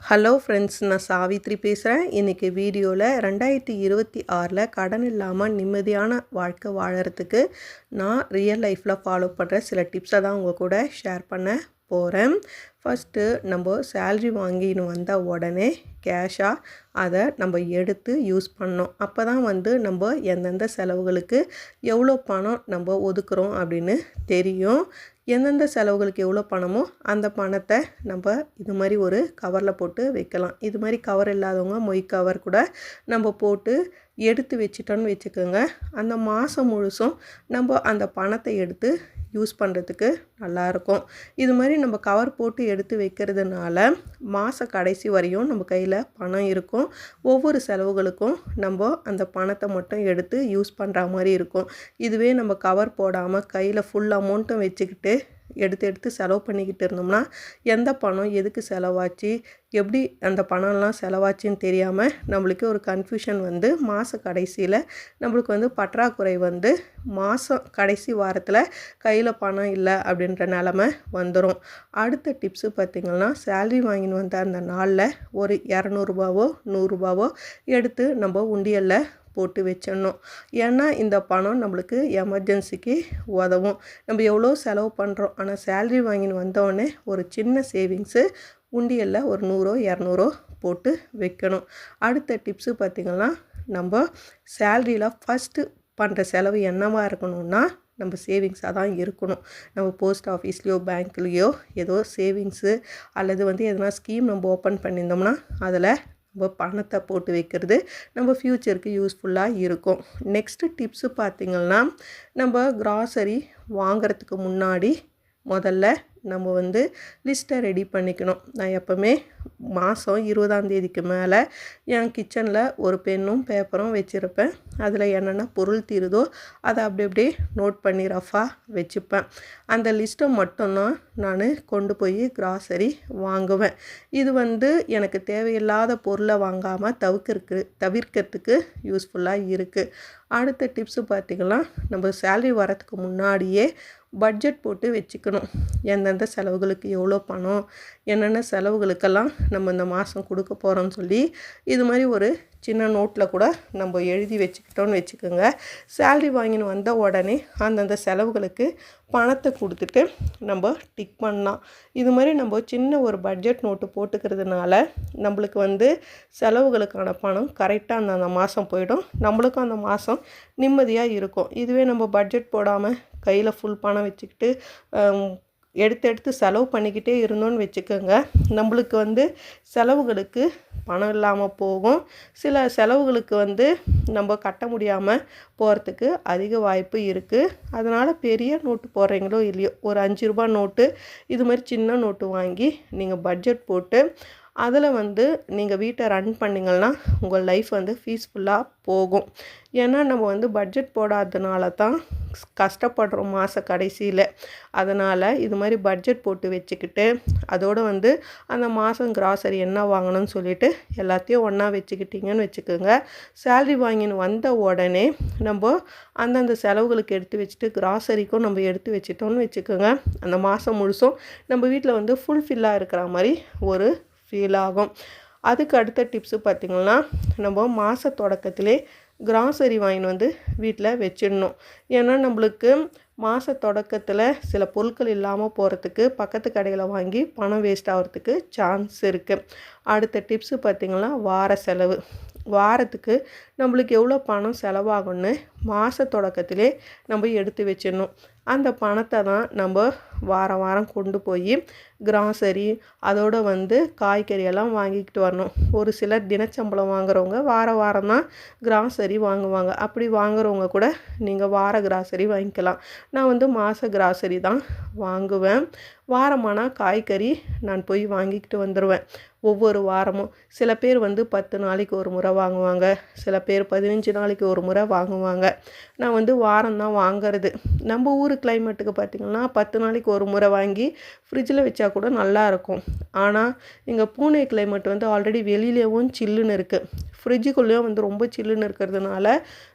Hello friends நான் சாவித்ரி பேசுகிறேன் இன்றைக்கி வீடியோவில் ரெண்டாயிரத்தி இருபத்தி ஆறில் கடன் இல்லாமல் நிம்மதியான வாழ்க்கை வாழறதுக்கு நான் ரியல் லைஃப்பில் ஃபாலோ பண்ணுற சில டிப்ஸை தான் உங்கள் கூட ஷேர் பண்ண போகிறேன் ஃபஸ்ட்டு நம்ம சேல்ரி வாங்கின்னு வந்த உடனே கேஷாக அதை நம்ம எடுத்து யூஸ் பண்ணோம் அப்போ தான் வந்து நம்ம எந்தெந்த செலவுகளுக்கு எவ்வளோ பணம் நம்ம ஒதுக்குறோம் அப்படின்னு தெரியும். எந்தெந்த செலவுகளுக்கு எவ்வளோ பணமோ அந்த பணத்தை நம்ம இது மாதிரி ஒரு கவரில் போட்டு வைக்கலாம். இது மாதிரி கவர் இல்லாதவங்க மொய் கவர் கூட நம்ம போட்டு எடுத்து வச்சிட்டோன்னு வச்சுக்கோங்க. அந்த மாதம் முழுசும் நம்ம அந்த பணத்தை எடுத்து யூஸ் பண்ணுறதுக்கு நல்லாயிருக்கும் இது மாதிரி நம்ம கவர் போட்டு எடுத்து வைக்கிறதுனால மாத கடைசி வரையும் நம்ம கையில் பணம் இருக்கும். ஒவ்வொரு செலவுகளுக்கும் நம்ம அந்த பணத்தை மட்டும் எடுத்து யூஸ் பண்ணுற மாதிரி இருக்கும். இதுவே நம்ம கவர் போடாமல் கையில் ஃபுல் அமௌண்ட்டும் வச்சுக்கிட்டு எடுத்து எடுத்து செலவு பண்ணிக்கிட்டு இருந்தோம்னா எந்த பணம் எதுக்கு செலவாச்சு? எப்படி அந்த பணம்லாம் செலவாச்சுன்னு தெரியாமல் நம்மளுக்கு ஒரு கன்ஃபியூஷன் வந்து மாத கடைசியில் நம்மளுக்கு வந்து பற்றாக்குறை வந்து மாதம் கடைசி வாரத்தில் கையில் பணம் இல்லை அப்படின்ற நிலமை வந்துடும் அடுத்த டிப்ஸு பார்த்திங்கன்னா சேல்ரி வாங்கின்னு வந்த அந்த நாளில் ஒரு இரநூறுபாவோ நூறுரூபாவோ எடுத்து நம்ம உண்டியலில் போட்டு வச்சிடணும். ஏன்னா இந்த பணம் நம்மளுக்கு எமர்ஜென்சிக்கு உதவும். நம்ம எவ்வளோ செலவு பண்ணுறோம் ஆனால் சேல்ரி வாங்கின்னு வந்தோடனே ஒரு சின்ன சேவிங்ஸு உண்டியலில் ஒரு நூறோ இரநூறோ போட்டு வைக்கணும். அடுத்த டிப்ஸு பார்த்திங்கன்னா நம்ம சேல்ரியில் ஃபஸ்ட்டு பண்ணுற செலவு என்னவாக இருக்கணும்னா நம்ம சேவிங்ஸாக தான் இருக்கணும். நம்ம போஸ்ட் ஆஃபீஸ்லேயோ பேங்க்லேயோ ஏதோ சேவிங்ஸு அல்லது வந்து எதனா ஸ்கீம் நம்ம ஓப்பன் பண்ணியிருந்தோம்னா அதில் நம்ம பணத்தை போட்டு வைக்கிறது நம்ம ஃப்யூச்சருக்கு யூஸ்ஃபுல்லாக இருக்கும். நெக்ஸ்ட்டு டிப்ஸு பார்த்திங்கன்னா நம்ம கிராசரி வாங்கிறதுக்கு முன்னாடி முதல்ல நம்ம வந்து லிஸ்ட்டை ரெடி பண்ணிக்கணும். நான் எப்போவுமே மாதம் இருபதாம் தேதிக்கு மேலே என் கிச்சனில் ஒரு பென்னும் பேப்பரும் வச்சுருப்பேன். அதில் என்னென்ன பொருள் தீருதோ அதை அப்படி அப்படியே நோட் பண்ணி ரஃபாக வச்சுப்பேன். அந்த லிஸ்ட்டை மட்டும்தான் நான் கொண்டு போய் கிராசரி வாங்குவேன். இது வந்து எனக்கு தேவையில்லாத பொருளை வாங்காமல் தவிர்க்கிறதுக்கு தவிர்க்கிறதுக்கு யூஸ்ஃபுல்லாக இருக்குது அடுத்த டிப்ஸு பார்த்திங்கன்னா நம்ம சேல்ரி வரத்துக்கு முன்னாடியே பட்ஜெட் போட்டு வச்சுக்கணும். எந்தெந்த செலவுகளுக்கு எவ்வளோ பணம் என்னென்ன செலவுகளுக்கெல்லாம் நம்ம இந்த மாதம் கொடுக்க போகிறோம்னு சொல்லி இது மாதிரி ஒரு சின்ன நோட்டில் கூட நம்ம எழுதி வச்சுக்கிட்டோன்னு வச்சுக்கோங்க. சேல்ரி வாங்கின்னு வந்த உடனே அந்தந்த செலவுகளுக்கு பணத்தை கொடுத்துட்டு நம்ம டிக் பண்ணலாம். இது மாதிரி நம்ம சின்ன ஒரு பட்ஜெட் நோட்டு போட்டுக்கிறதுனால நம்மளுக்கு வந்து செலவுகளுக்கான பணம் கரெக்டாக அந்த அந்த மாதம் போயிடும். நம்மளுக்கும் அந்த மாதம் நிம்மதியாக இருக்கும். இதுவே நம்ம பட்ஜெட் போடாமல் கையில் ஃபுல் பணம் வச்சுக்கிட்டு எடுத்து எடுத்து செலவு பண்ணிக்கிட்டே இருந்தோன்னு வச்சுக்கோங்க. நம்மளுக்கு வந்து செலவுகளுக்கு பணம் இல்லாமல் போகும். சில செலவுகளுக்கு வந்து நம்ம கட்ட முடியாமல் போகிறதுக்கு அதிக வாய்ப்பு இருக்குது அதனால் பெரிய நோட்டு போடுறீங்களோ இல்லையோ ஒரு அஞ்சு ரூபா நோட்டு இது மாதிரி சின்ன நோட்டு வாங்கி நீங்கள் பட்ஜெட் போட்டு அதில் வந்து நீங்கள் வீட்டை ரன் பண்ணிங்கன்னா உங்கள் லைஃப் வந்து பீஸ்ஃபுல்லாக போகும். ஏன்னா நம்ம வந்து பட்ஜெட் போடாததுனால தான் கஷ்டப்படுறோம் மாத கடைசியில். அதனால் இது மாதிரி பட்ஜெட் போட்டு வச்சுக்கிட்டு அதோடு வந்து அந்த மாதம் கிராசரி என்ன வாங்கணும்னு சொல்லிட்டு எல்லாத்தையும் ஒன்றா வச்சுக்கிட்டிங்கன்னு வச்சுக்கோங்க. சேல்ரி வாங்கின்னு வந்த உடனே நம்ம அந்தந்த செலவுகளுக்கு எடுத்து வச்சுட்டு கிராசரிக்கும் நம்ம எடுத்து வச்சுட்டோம்னு வச்சுக்கோங்க. அந்த மாதம் முழுசும் நம்ம வீட்டில் வந்து ஃபுல்ஃபில்லாக இருக்கிற மாதிரி ஒரு ஃபீல் ஆகும். அதுக்கு அடுத்த டிப்ஸு பார்த்திங்கன்னா நம்ம மாத தொடக்கத்திலே கிராசரி வாங்கின்னு வந்து வீட்டில் வச்சிடணும். ஏன்னா நம்மளுக்கு மாத தொடக்கத்தில் சில பொருட்கள் இல்லாமல் போகிறதுக்கு பக்கத்து கடையில் வாங்கி பணம் வேஸ்ட் ஆகிறதுக்கு சான்ஸ் இருக்குது அடுத்த டிப்ஸு பார்த்திங்கன்னா வார செலவு. வாரத்துக்கு நம்மளுக்கு எவ்வளோ பணம் செலவாகும்னு மாத தொடக்கத்திலே நம்ம எடுத்து வச்சிடணும். அந்த பணத்தை தான் நம்ம வாரம் வாரம் கொண்டு போய் கிராசரி அதோடு வந்து காய்கறியெல்லாம் வாங்கிக்கிட்டு வரணும். ஒரு சிலர் தினச்சம்பளம் வாங்குறவங்க வார வாரம் தான் கிராசரி வாங்குவாங்க. அப்படி வாங்குறவங்க கூட நீங்கள் வார கிராசரி வாங்கிக்கலாம். நான் வந்து மாத கிராசரி தான் வாங்குவேன். வாரமானால் காய்கறி நான் போய் வாங்கிக்கிட்டு வந்துடுவேன் ஒவ்வொரு வாரமும். சில பேர் வந்து பத்து நாளைக்கு ஒரு முறை வாங்குவாங்க. சில பேர் பதினஞ்சு நாளைக்கு ஒரு முறை வாங்குவாங்க. நான் வந்து வாரம் தான் வாங்கிறது. நம்ம ஊர் கிளைமேட்டுக்கு பார்த்திங்கன்னா பத்து நாளைக்கு ஒரு முறை வாங்கி ஃப்ரிட்ஜில் வச்சா கூட நல்லாயிருக்கும் ஆனால் இங்கே பூனே கிளைமேட் வந்து ஆல்ரெடி வெளியிலேயும் சில்லுன்னு இருக்குது ஃப்ரிட்ஜுக்குள்ளேயும் வந்து ரொம்ப சில்லுன்னு இருக்கிறதுனால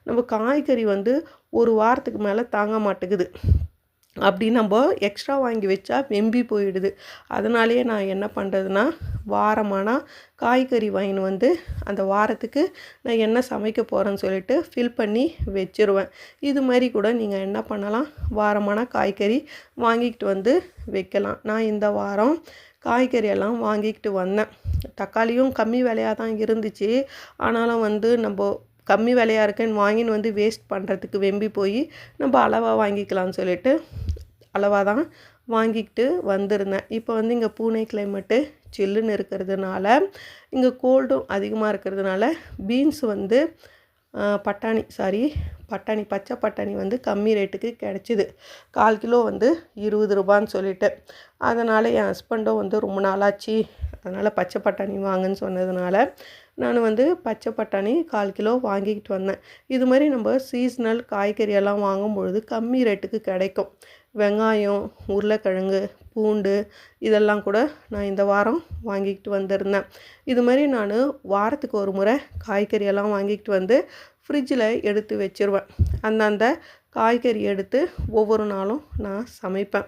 நம்ம காய்கறி வந்து ஒரு வாரத்துக்கு மேலே தாங்க மாட்டேங்குது. அப்படி நம்ம எக்ஸ்ட்ரா வாங்கி வச்சா வெம்பி போயிடுது. அதனாலேயே நான் என்ன பண்ணுறதுன்னா வாரமானா காய்கறி வாங்கின்னு வந்து அந்த வாரத்துக்கு நான் என்ன சமைக்க போகிறேன்னு சொல்லிட்டு ஃபில் பண்ணி வச்சுருவேன். இது மாதிரி கூட நீங்கள் என்ன பண்ணலாம் வாரமான காய்கறி வாங்கிக்கிட்டு வந்து வைக்கலாம். நான் இந்த வாரம் காய்கறி எல்லாம் வாங்கிக்கிட்டு வந்தேன். தக்காளியும் கம்மி விலையாக தான் இருந்துச்சு. ஆனாலும் வந்து நம்ம கம்மி விலையாக இருக்குன்னு வாங்கின்னு வந்து வேஸ்ட் பண்ணுறதுக்கு வெம்பி போய் நம்ம அளவாக வாங்கிக்கலாம்னு சொல்லிட்டு அளவாக தான் வாங்கிக்கிட்டு வந்திருந்தேன். இப்போ வந்து இங்கே பூனை கிளைமேட்டு சில்லுன்னு இருக்கிறதுனால இங்கே கோல்டும் அதிகமாக இருக்கிறதுனால பீன்ஸ் வந்து பட்டாணி சாரி பட்டாணி பச்சை பட்டாணி வந்து கம்மி ரேட்டுக்கு கிடச்சிது. கால் கிலோ வந்து இருபது ரூபான்னு சொல்லிட்டு. அதனால் என் ஹஸ்பண்டும் வந்து ரொம்ப நாளாச்சு. அதனால் பச்சை பட்டாணி வாங்குன்னு சொன்னதுனால நான் வந்து பச்சை பட்டாணி கால் கிலோ வாங்கிக்கிட்டு வந்தேன். இது மாதிரி நம்ம சீஸ்னல் காய்கறியெல்லாம் வாங்கும்பொழுது வாங்கும் பொழுது கம்மி ரேட்டுக்கு கிடைக்கும். வெங்காயம் உருளைக்கிழங்கு பூண்டு இதெல்லாம் கூட நான் இந்த வாரம் வாங்கிக்கிட்டு வந்திருந்தேன். இது மாதிரி நான் வாரத்துக்கு ஒரு முறை காய்கறியெல்லாம் வாங்கிக்கிட்டு வந்து ஃப்ரிட்ஜில் எடுத்து வச்சுருவேன். அந்தந்த காய்கறி எடுத்து ஒவ்வொரு நாளும் நான் சமைப்பேன்.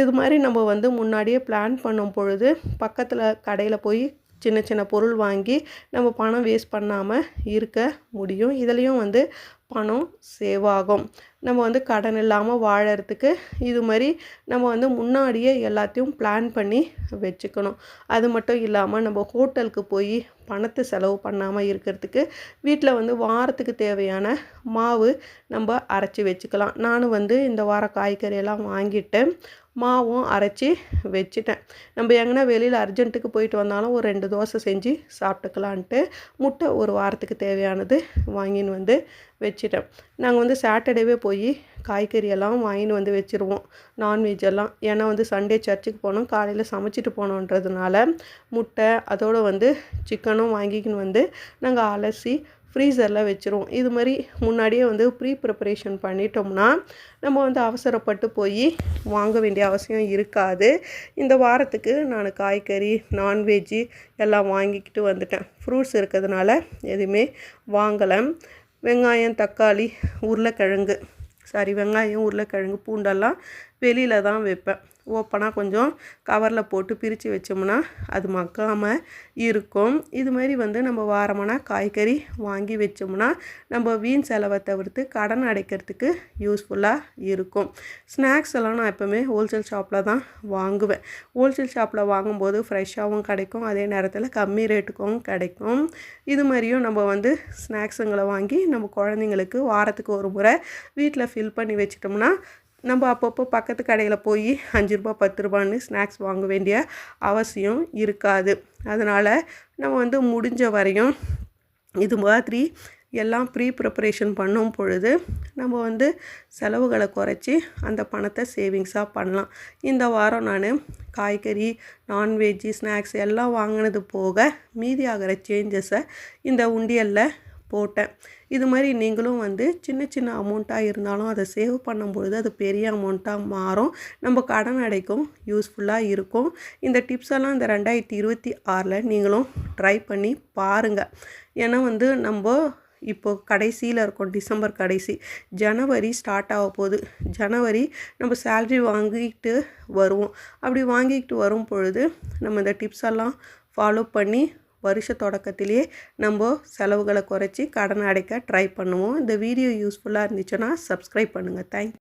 இது மாதிரி நம்ம வந்து முன்னாடியே பிளான் பண்ணும் பொழுது பக்கத்தில் கடையில் போய் சின்ன சின்ன பொருள் வாங்கி நம்ம பணம் வேஸ்ட் பண்ணாமல் இருக்க முடியும். இதுலேயும் வந்து பணம் சேவ் ஆகும். நம்ம வந்து கடன் இல்லாமல் வாழறதுக்கு இது மாதிரி நம்ம வந்து முன்னாடியே எல்லாத்தையும் பிளான் பண்ணி வச்சுக்கணும். அது மட்டும் இல்லாமல் நம்ம ஹோட்டலுக்கு போய் பணத்தை செலவு பண்ணாமல் இருக்கிறதுக்கு வீட்டில் வந்து வாரத்துக்கு தேவையான மாவு நம்ம அரைச்சி வச்சுக்கலாம். நானும் வந்து இந்த வார காய்கறியெல்லாம் வாங்கிட்டு மாவும் அரைச்சி வச்சுட்டேன். நம்ம எங்கன்னா வெளியில் அர்ஜென்ட்டுக்கு போயிட்டு வந்தாலும் ஒரு ரெண்டு தோசை செஞ்சு சாப்பிட்டுக்கலான்ட்டு முட்டை ஒரு வாரத்துக்கு தேவையானது வாங்கின்னு வந்து வச்சுட்டேன். நாங்கள் வந்து சாட்டர்டேவே போய் காய்கறி எல்லாம் வாங்கின்னு வந்து வச்சுருவோம் நான்வெஜ் எல்லாம். ஏன்னா வந்து சண்டே சர்ச்சுக்கு போனோம் காலையில் சமைச்சிட்டு போனோன்றதுனால முட்டை அதோடு வந்து சிக்கனும் வாங்கிக்கின்னு வந்து நாங்கள் அலசி ஃப்ரீசரில் வச்சுருவோம். இது மாதிரி முன்னாடியே வந்து ப்ரீ ப்ரிப்பரேஷன் பண்ணிட்டோம்னா நம்ம வந்து அவசரப்பட்டு போய் வாங்க வேண்டிய அவசியம் இருக்காது. இந்த வாரத்துக்கு நான் காய்கறி நான்வெஜ்ஜு எல்லாம் வாங்கிக்கிட்டு வந்துட்டேன். ஃப்ரூட்ஸ் இருக்கிறதுனால எதுவுமே வாங்கலை. வெங்காயம் தக்காளி உருளைக்கிழங்கு. சாரி வெங்காயம் உருளைக்கிழங்கு பூண்டெல்லாம் வெளியில் தான் வைப்பேன். ஓப்பனாக கொஞ்சம் கவரில் போட்டு பிரித்து வச்சோம்னா அது மக்காமல் இருக்கும். இது மாதிரி வந்து நம்ம வாரமான காய்கறி வாங்கி வச்சோம்னா நம்ம வீண் செலவை தவிர்த்து கடன் அடைக்கிறதுக்கு யூஸ்ஃபுல்லாக இருக்கும். ஸ்நாக்ஸ் எல்லாம் நான் எப்போவுமே ஹோல்சேல் ஷாப்பில் தான் வாங்குவேன். ஹோல்சேல் ஷாப்பில் வாங்கும்போது ஃப்ரெஷ்ஷாகவும் கிடைக்கும் அதே நேரத்தில் கம்மி ரேட்டுக்கும் கிடைக்கும். இது மாதிரியும் நம்ம வந்து ஸ்நாக்ஸுங்களை வாங்கி நம்ம குழந்தைங்களுக்கு வாரத்துக்கு ஒரு முறை வீட்டில் ஃபில் பண்ணி வச்சிட்டோம்னா நம்ம அப்பப்போ பக்கத்து கடையில் போய் அஞ்சு ரூபா பத்து ரூபான்னு ஸ்நாக்ஸ் வாங்க வேண்டிய அவசியம் இருக்காது. அதனால் நம்ம வந்து முடிஞ்ச வரையும் இது மாதிரி எல்லாம் ப்ரீ ப்ரிப்பரேஷன் பண்ணும் பொழுது நம்ம வந்து செலவுகளை குறைச்சி அந்த பணத்தை சேவிங்ஸாக பண்ணலாம். இந்த வாரம் நான் காய்கறி நான்வெஜ்ஜு ஸ்நாக்ஸ் எல்லாம் வாங்கினது போக மீதி ஆகிற சேஞ்சஸை இந்த உண்டியலில் போட்டேன். இது மாதிரி நீங்களும் வந்து சின்ன சின்ன அமௌண்ட்டாக இருந்தாலும் அதை சேவ் பண்ணும்பொழுது அது பெரிய அமௌண்ட்டாக மாறும். நம்ம கடன் அடைக்கும் யூஸ்ஃபுல்லாக இருக்கும். இந்த டிப்ஸ் எல்லாம் இந்த ரெண்டாயிரத்தி இருபத்தி ஆறில் நீங்களும் ட்ரை பண்ணி பாருங்கள் ஏன்னா வந்து நம்ம இப்போ கடைசியில் இருக்கும் டிசம்பர் கடைசி. ஜனவரி ஸ்டார்ட் ஆக போகுது. ஜனவரி நம்ம சேல்ரி வாங்கிட்டு வருவோம். அப்படி வாங்கிக்கிட்டு வரும் பொழுது நம்ம இந்த டிப்ஸ் எல்லாம் ஃபாலோ பண்ணி வருஷ தொடக்கத்திலேயே நம்ம செலவுகளை குறைச்சி கடன் அடைக்க ட்ரை பண்ணுவோம். இந்த வீடியோ யூஸ்ஃபுல்லாக இருந்துச்சுன்னா சப்ஸ்கிரைப் பண்ணுங்கள் தேங்க்